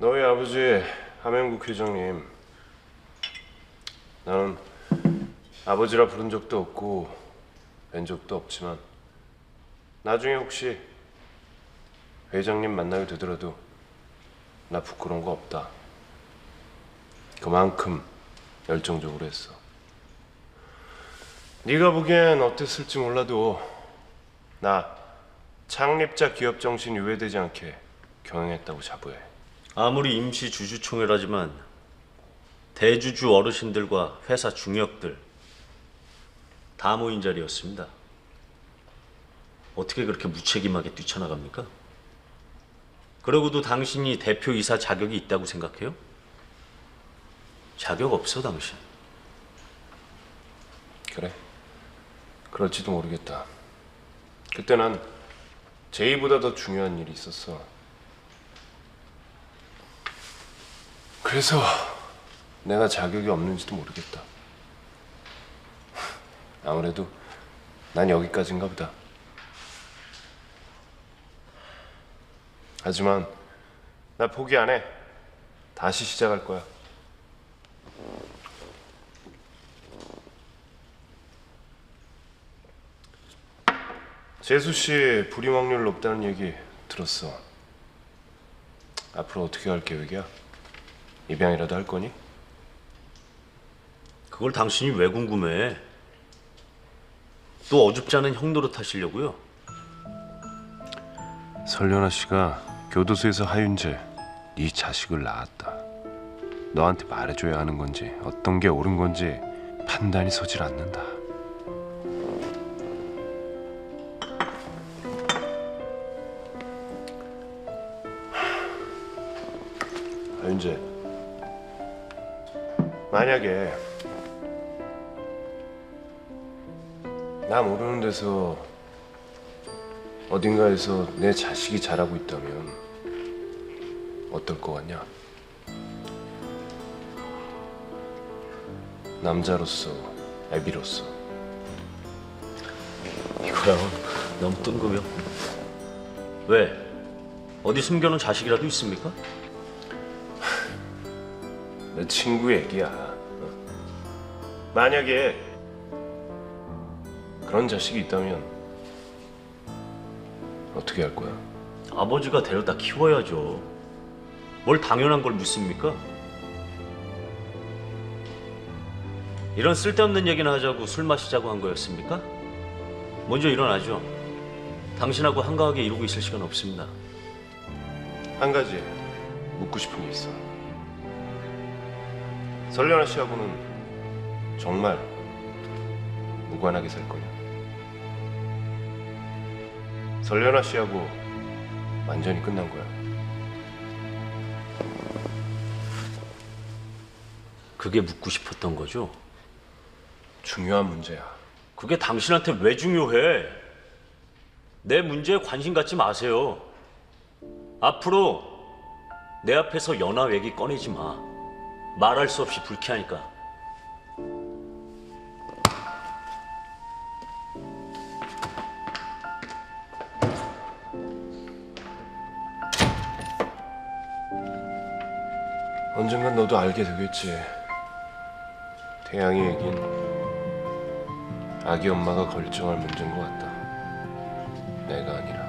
너희 아버지 함영국 회장님 나는 아버지라 부른 적도 없고 뵌 적도 없지만 나중에 혹시 회장님 만나게 되더라도 나 부끄러운 거 없다. 그만큼 열정적으로 했어. 네가 보기엔 어땠을지 몰라도 나 창립자 기업 정신 유해되지 않게 경영했다고 자부해 아무리 임시 주주총회라지만 대주주 어르신들과 회사 중역들 다 모인 자리였습니다. 어떻게 그렇게 무책임하게 뛰쳐나갑니까? 그러고도 당신이 대표이사 자격이 있다고 생각해요? 자격 없어 당신. 그래. 그럴지도 모르겠다. 그때 난 제이보다 더 중요한 일이 있었어. 그래서 내가 자격이 없는지도 모르겠다. 아무래도 난 여기까지인가 보다. 하지만 나 포기 안 해. 다시 시작할 거야. 재수 씨 불임 확률 높다는 얘기 들었어. 앞으로 어떻게 할 계획이야? 입양이라도 할 거니? 그걸 당신이 왜 궁금해? 또 어줍지 않은 형 노릇 하시려고요? 설련아 씨가 교도소에서 하윤재 네 자식을 낳았다. 너한테 말해줘야 하는 건지 어떤 게 옳은 건지 판단이 서질 않는다. 하윤재, 만약에 나 모르는 데서 어딘가에서 내 자식이 자라고 있다면 어떨 것 같냐? 남자로서, 애비로서 이거야 너무 뜬금이야. 왜? 어디 숨겨놓은 자식이라도 있습니까? 내 친구 얘기야. 어. 만약에 그런 자식이 있다면 어떻게 할 거야? 아버지가 데려다 키워야죠. 뭘 당연한 걸 묻습니까? 이런 쓸데없는 얘기나 하자고 술 마시자고 한 거였습니까? 먼저 일어나죠. 당신하고 한가하게 이러고 있을 시간 없습니다. 한 가지 묻고 싶은 게 있어. 설련아 씨하고는 정말 무관하게 살 거냐? 설련아 씨하고 완전히 끝난 거야. 그게 묻고 싶었던 거죠. 중요한 문제야. 그게 당신한테 왜 중요해? 내 문제에 관심 갖지 마세요. 앞으로 내 앞에서 연하 얘기 꺼내지 마. 말할 수 없이 불쾌하니까. 언젠간 너도 알게 되겠지. 태양이 얘긴 아기 엄마가 결정할 문제인 것 같다. 내가 아니라.